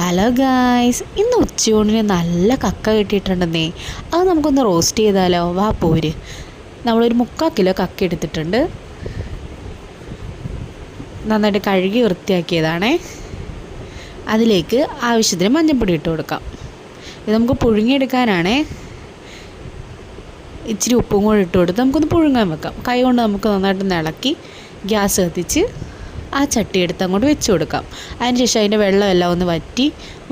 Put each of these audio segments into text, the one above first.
Hello guys ഇന്ന് ഉച്ചയൂണിന് നല്ല കക്ക കിട്ടിയിട്ടുണ്ടെന്നേ. അത് നമുക്കൊന്ന് റോസ്റ്റ് ചെയ്താലോ? വാ പോര്. നമ്മളൊരു മുക്കാൽ കിലോ കക്ക എടുത്തിട്ടുണ്ട്. നന്നായിട്ട് കഴുകി വൃത്തിയാക്കിയതാണേ. അതിലേക്ക് ആവശ്യത്തിന് മഞ്ഞൾപ്പൊടി ഇട്ട് കൊടുക്കാം. ഇത് നമുക്ക് പുഴുങ്ങിയെടുക്കാനാണേ. ഇച്ചിരി ഉപ്പും കൂടി ഇട്ട് കൊടുത്ത് നമുക്കൊന്ന് പുഴുങ്ങാൻ വെക്കാം. കൈ കൊണ്ട് നമുക്ക് നന്നായിട്ട് ഇളക്കി ഗ്യാസ് കത്തിച്ച് ആ ചട്ടി എടുത്ത് അങ്ങോട്ട് വെച്ച് കൊടുക്കാം. അതിനുശേഷം അതിന്റെ വെള്ളമെല്ലാം ഒന്ന് വറ്റി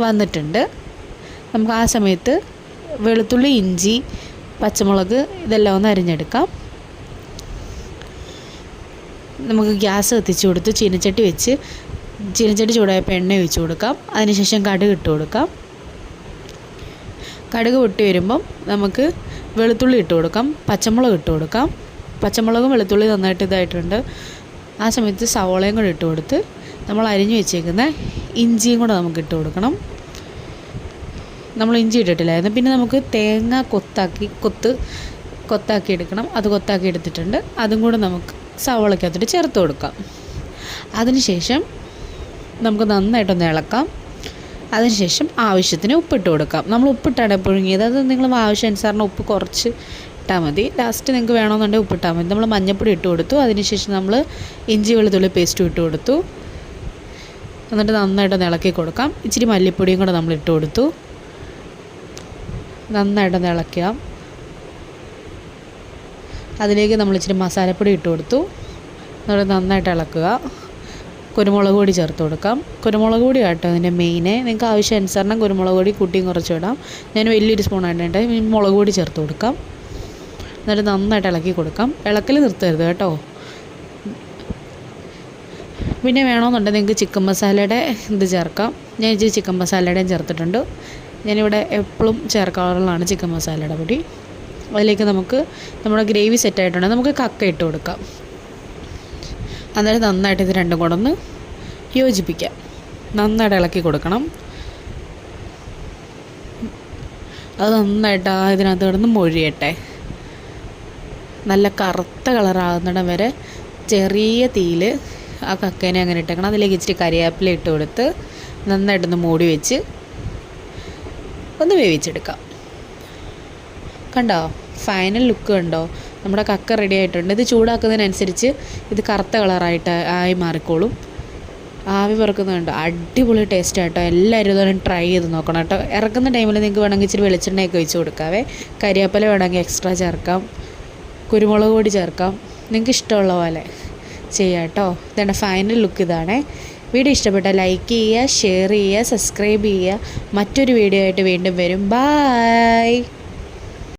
വന്നിട്ടുണ്ട്. നമുക്ക് ആ സമയത്ത് വെളുത്തുള്ളി ഇഞ്ചി പച്ചമുളക് ഇതെല്ലാം ഒന്ന് അരിഞ്ഞെടുക്കാം. നമുക്ക് ഗ്യാസ് കത്തിച്ച് കൊടുത്ത് ചീനച്ചട്ടി വെച്ച് ചീനച്ചട്ടി ചൂടായപ്പോൾ എണ്ണ ഒഴിച്ച് കൊടുക്കാം. അതിനുശേഷം കടുക് ഇട്ട് കൊടുക്കാം. കടുക് പൊട്ടി വരുമ്പം നമുക്ക് വെളുത്തുള്ളി ഇട്ട് കൊടുക്കാം. പച്ചമുളക് ഇട്ട് കൊടുക്കാം. പച്ചമുളകും വെളുത്തുള്ളി നന്നായിട്ട് ഇതായിട്ടുണ്ട്. ആ സമയത്ത് സവോളയും കൂടെ ഇട്ട് കൊടുത്ത് നമ്മൾ അരിഞ്ഞു വെച്ചേക്കുന്ന ഇഞ്ചിയും കൂടെ നമുക്ക് ഇട്ട് കൊടുക്കണം. നമ്മൾ ഇഞ്ചി ഇട്ടിട്ടില്ലായിരുന്നു. പിന്നെ നമുക്ക് തേങ്ങ കൊത്താക്കി കൊത്ത് കൊത്താക്കി എടുക്കണം. അത് കൊത്താക്കി എടുത്തിട്ടുണ്ട്. അതും കൂടെ നമുക്ക് സവോളയ്ക്കകത്തിട്ട് ചേർത്ത് കൊടുക്കാം. അതിനുശേഷം നമുക്ക് നന്നായിട്ടൊന്ന് ഇളക്കാം. അതിനുശേഷം ആവശ്യത്തിന് ഉപ്പിട്ട് കൊടുക്കാം. നമ്മൾ ഉപ്പിട്ടാണ് പുഴുങ്ങിയത് അത് നിങ്ങൾ ആവശ്യാനുസരണം ഉപ്പ് കുറച്ച് ഇട്ടാൽ മതി. ലാസ്റ്റ് നിങ്ങൾക്ക് വേണമെന്നുണ്ടെങ്കിൽ ഉപ്പിട്ടാൽ മതി. നമ്മൾ മഞ്ഞൾപ്പൊടി ഇട്ട് കൊടുത്തു. അതിനുശേഷം നമ്മൾ ഇഞ്ചി വെളുത്തുള്ളി പേസ്റ്റും ഇട്ട് കൊടുത്തു. എന്നിട്ട് നന്നായിട്ട് ഇളക്കി കൊടുക്കാം. ഇച്ചിരി മല്ലിപ്പൊടിയും കൂടെ നമ്മൾ ഇട്ട് കൊടുത്തു. നന്നായിട്ട് ഇളക്കാം അതിലേക്ക് നമ്മൾ ഇച്ചിരി മസാലപ്പൊടി ഇട്ട് കൊടുത്തു. എന്നിട്ട് നന്നായിട്ട് ഇളക്കുക. കുരുമുളക് പൊടി ചേർത്ത് കൊടുക്കാം. കുരുമുളക് പൊടി കേട്ടോ അതിന്റെ മെയിന് നിങ്ങൾക്ക് ആവശ്യാനുസരണം കുരുമുളക് പൊടി കൂട്ടിയും കുറച്ച് ഇടാം. ഞാൻ വലിയൊരു സ്പൂൺ ആയിട്ടുണ്ട് മുളക് പൊടി ചേർത്ത് കൊടുക്കാം. എന്നിട്ട് നന്നായിട്ട് ഇളക്കി കൊടുക്കാം. ഇളക്കൽ നിർത്തരുത് കേട്ടോ. പിന്നെ വേണമെന്നുണ്ടെങ്കിൽ നിങ്ങൾക്ക് ചിക്കൻ മസാലയുടെ ഇത് ചേർക്കാം. ഞാൻ ഇച്ചിരി ചിക്കൻ മസാലയുടെയും ചേർത്തിട്ടുണ്ട്. ഞാനിവിടെ എപ്പോഴും ചേർക്കാറുള്ളതാണ് ചിക്കൻ മസാലയുടെ പൊടി. അതിലേക്ക് നമുക്ക് നമ്മുടെ ഗ്രേവി സെറ്റ് ആയിട്ടുണ്ട്. നമുക്ക് കക്ക ഇട്ട് കൊടുക്കാം. അന്നേരം നന്നായിട്ട് ഇത് രണ്ടും കൂടെ ഒന്ന് യോജിപ്പിക്കാം. നന്നായിട്ട് ഇളക്കി കൊടുക്കണം. അത് നന്നായിട്ട് ആ ഇതിനകത്ത് കിടന്ന് മൊഴിയട്ടെ. നല്ല കറുത്ത കളറാകുന്നിടം വരെ ചെറിയ തീയിൽ ആ കക്കേനെ അങ്ങനെ ഇട്ടേക്കണം. അതിലേക്ക് ഇച്ചിരി കരിയാപ്പില ഇട്ട് കൊടുത്ത് നന്നായിട്ടൊന്ന് മൂടി വെച്ച് ഒന്ന് വേവിച്ചെടുക്കാം. കണ്ടോ? ഫൈനൽ ലുക്ക് കണ്ടോ? നമ്മുടെ കക്ക റെഡി ആയിട്ടുണ്ട്. ഇത് ചൂടാക്കുന്നതിനനുസരിച്ച് ഇത് കറുത്ത കളറായിട്ട് ആയി മാറിക്കോളും. ആവി പറക്കുന്നുണ്ട്. അടിപൊളി ടേസ്റ്റ് ആട്ടോ. എല്ലാവരും ഇതുപോലെ ട്രൈ ചെയ്ത് നോക്കണം കേട്ടോ. ഇറക്കുന്ന ടൈമിൽ നിങ്ങൾക്ക് വേണമെങ്കിൽ ഇച്ചിരി വെളിച്ചെണ്ണയൊക്കെ ഒഴിച്ച് കൊടുക്കാവേ. കരിയാപ്പല വേണമെങ്കിൽ എക്സ്ട്രാ ചേർക്കാം. കുരുമുളക് പൊടി ചേർക്കാം. നിങ്ങൾക്ക് ഇഷ്ടമുള്ള പോലെ ചെയ്യാം കേട്ടോ. ഇതാണ് ഫൈനൽ ലുക്ക് ഇതാണേ. വീഡിയോ ഇഷ്ടപ്പെട്ട ലൈക്ക് ചെയ്യുക ഷെയർ ചെയ്യുക സബ്സ്ക്രൈബ് ചെയ്യുക. മറ്റൊരു വീഡിയോ ആയിട്ട് വീണ്ടും വരും. ബായ്